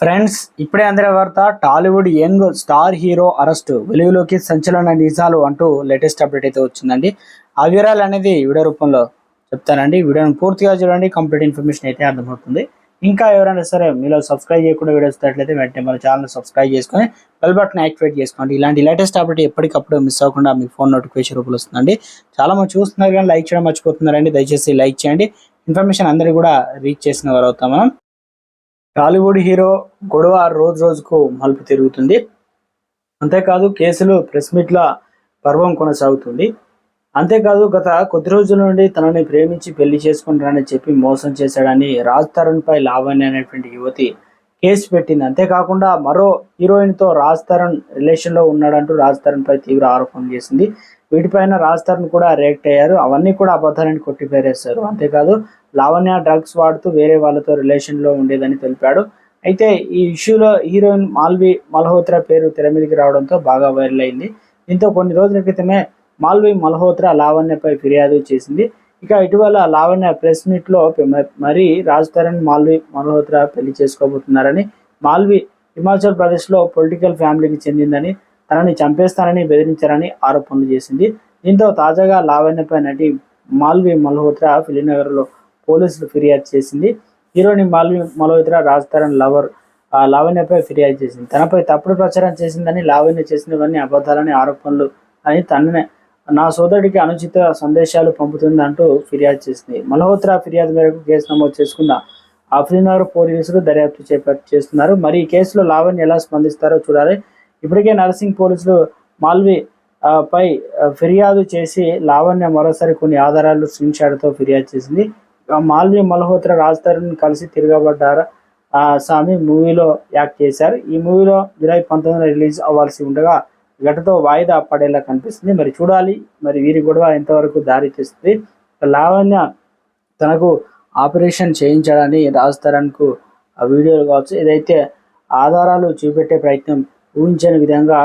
Friends ఇప్పుడే అందరి వార్త Tollywood young star hero arrest వెలుగులోకి సంచలన నిజాలు అంటూ లేటెస్ట్ అప్డేట్ అయితే వచ్చిందండి. ఆ వివరాలు అనేది వీడియో రూపంలో చెప్తానండి. వీడియోని పూర్తిగా చూడండి కంప్లీట్ ఇన్ఫర్మేషన్ అయితే అర్థమవుతుంది. ఇంకా ఎవరైనా సరే మీలో సబ్స్క్రైబ్ చేయకుండా వీడియో వస్తున్నట్లయితే వెంటనే మన ఛానల్ సబ్స్క్రైబ్ చేసుకొని బెల్ బటన్ యాక్టివేట్ చేసుకోండి. ఇలాంటి లేటెస్ట్ అప్డేట్ ఎప్పటికప్పుడు మిస్ అవ్వకుండా మీ ఫోన్ నోటిఫికేషన్ రూపంలో వస్తుందండి. చాలా మంది చూస్తున్నారు కానీ లైక్ చేయడం మర్చిపోతున్నారండి. దయచేసి లైక్ చేయండి. ఇన్ఫర్మేషన్ అందరికీ కూడా రీచ్ చేసిన వారు అవుతాం మనం. టాలీవుడ్ హీరో గొడవ రోజు రోజుకు మలుపు తిరుగుతుంది. అంతేకాదు కేసులు ప్రెస్ మీట్ల పర్వం కొనసాగుతుంది. అంతేకాదు గత కొద్ది రోజుల నుండి తనని ప్రేమించి పెళ్ళి చేసుకుంటానని చెప్పి మోసం చేశాడని రాజ్ తరుణ్ పై లావణ్య అనేటువంటి యువతి కేసు పెట్టింది. అంతేకాకుండా మరో హీరోయిన్తో రాజ్ తరుణ్ రిలేషన్లో ఉన్నాడంటూ రాజ్ తరుణ్ పై తీవ్ర ఆరోపణలు చేసింది. వీటిపైన రాజ్ తరుణ్ కూడా రియాక్ట్ అయ్యారు. అవన్నీ కూడా అబద్ధాలను కొట్టిపేరేస్తారు అంతేకాదు లావణ్య డ్రగ్స్ వాడుతూ వేరే వాళ్ళతో రిలేషన్లో ఉండేదని తెలిపాడు. అయితే ఈ ఇష్యూలో హీరోయిన్ మాల్వి మల్హోత్రా పేరు తెర మీదకి రావడంతో బాగా వైరల్ అయింది. దీంతో కొన్ని రోజుల క్రితమే మాల్వి మల్హోత్రా లావణ్యపై ఫిర్యాదు చేసింది. ఇక ఇటీవల లావణ్య ప్రెస్ మీట్లో మరి రాజ్ తరణ్ మాల్వి మల్హోత్రా పెళ్ళి చేసుకోబోతున్నారని మాల్వి హిమాచల్ ప్రదేశ్లో పొలిటికల్ ఫ్యామిలీకి చెందిందని తనని చంపేస్తానని బెదిరించారని ఆరోపణలు చేసింది. దీంతో తాజాగా లావణ్యపై నటి మాల్వి మల్హోత్రా ఫిలినగర్లో పోలీసులు ఫిర్యాదు చేసింది. హీరోని మాల్వి మల్హోత్రా రాజ్ తరణ్ లవర్ లావణ్యపై ఫిర్యాదు చేసింది. తనపై తప్పుడు ప్రచారం చేసిందని లావణ్య చేసినవన్నీ అబద్ధాలని ఆరోపణలు అని తననే నా సోదరుడికి అనుచిత సందేశాలు పంపుతుందంటూ ఫిర్యాదు చేసింది. మల్హోత్రా ఫిర్యాదు మేరకు కేసు నమోదు చేసుకున్న ఆఫ్రీనగర్ పోలీసులు దర్యాప్తు చేపట్టు చేస్తున్నారు. మరి ఈ కేసులో లావణ్య ఎలా స్పందిస్తారో చూడాలి. ఇప్పటికే నర్సింగ్ పోలీసులు మాల్వి పై ఫిర్యాదు చేసి లావణ్య మరోసారి కొన్ని ఆధారాలు స్క్రీన్ షాట్తో ఫిర్యాదు చేసింది. మాల్వి మల్హోత్రా రాజ్ తరుణ్ కలిసి తిరగబడ్డారు. ఆ, స్వామి మూవీలో యాక్ట్ చేశారు. ఈ మూవీలో జూలై పంతొమ్మిదిన రిలీజ్ అవ్వాల్సి ఉండగా గటతో వాయిదా పడేలా కనిపిస్తుంది. మరి చూడాలి. మరి వీరి గొడవ ఎంతవరకు దారి తీస్తుంది? లావణ్య తనకు ఆపరేషన్ చేయించాడని రాజ్ తరుణ్కు వీడియోలు కావచ్చు ఏదైతే ఆధారాలు చూపెట్టే ప్రయత్నం ఊహించని విధంగా